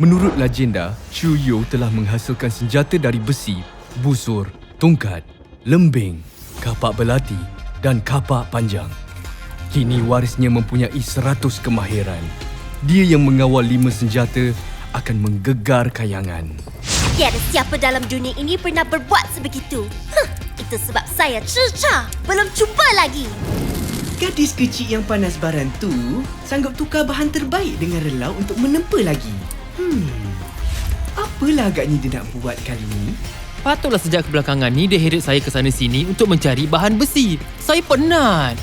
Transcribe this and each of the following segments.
Menurut legenda, Chu Yu telah menghasilkan senjata dari besi, busur, tongkat, lembing, kapak belati dan kapak panjang. Kini warisnya mempunyai seratus kemahiran. Dia yang mengawal lima senjata akan menggegar kayangan. Tiada siapa dalam dunia ini pernah berbuat sebegitu. Huh, itu sebab saya cerca. Belum cuba lagi. Gadis kecil yang panas baran tu sanggup tukar bahan terbaik dengan relau untuk menempa lagi. Hmm. Apalah agaknya dia nak buat kali ni? Patutlah sejak kebelakangan ni dia heret saya ke sana sini untuk mencari bahan besi. Saya penat.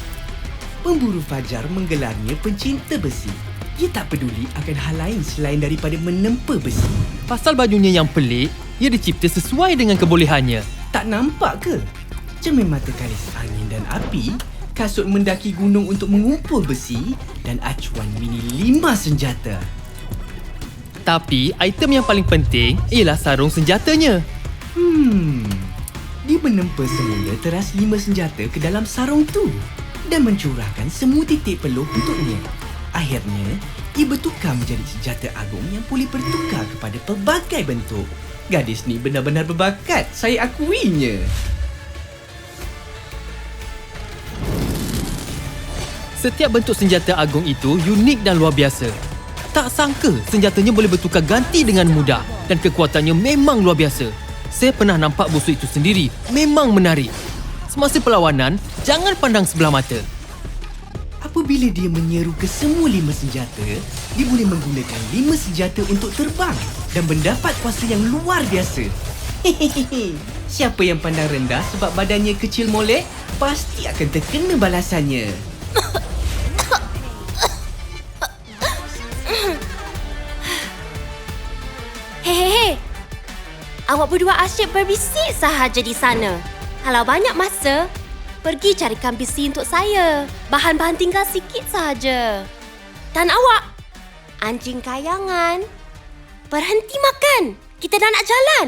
Pemburu fajar menggelarnya pencinta besi. Ia tak peduli akan hal lain selain daripada menempa besi. Pasal bajunya yang pelik, ia dicipta sesuai dengan kebolehannya. Tak nampak ke? Cermin mata kalis angin dan api, kasut mendaki gunung untuk mengumpul besi dan acuan mini lima senjata. Tapi item yang paling penting ialah sarung senjatanya. Hmm. Dia menempa semula teras lima senjata ke dalam sarung tu dan mencurahkan semua titik peluh untuknya. Akhirnya, ia bertukar menjadi senjata agung yang boleh bertukar kepada pelbagai bentuk. Gadis ni benar-benar berbakat. Saya akuinya. Setiap bentuk senjata agung itu unik dan luar biasa. Tak sangka senjatanya boleh bertukar ganti dengan mudah dan kekuatannya memang luar biasa. Saya pernah nampak busuk itu sendiri. Memang menarik. Semasa perlawanan, jangan pandang sebelah mata. Apabila dia menyeru ke semua lima senjata, dia boleh menggunakan lima senjata untuk terbang dan mendapat kuasa yang luar biasa. Hehehe. Siapa yang pandang rendah sebab badannya kecil molek, pasti akan terkena balasannya. Awak berdua asyik berbisik sahaja di sana. Kalau banyak masa, pergi carikan besi untuk saya. Bahan-bahan tinggal sikit sahaja. Dan awak, anjing kayangan, berhenti makan. Kita dah nak jalan.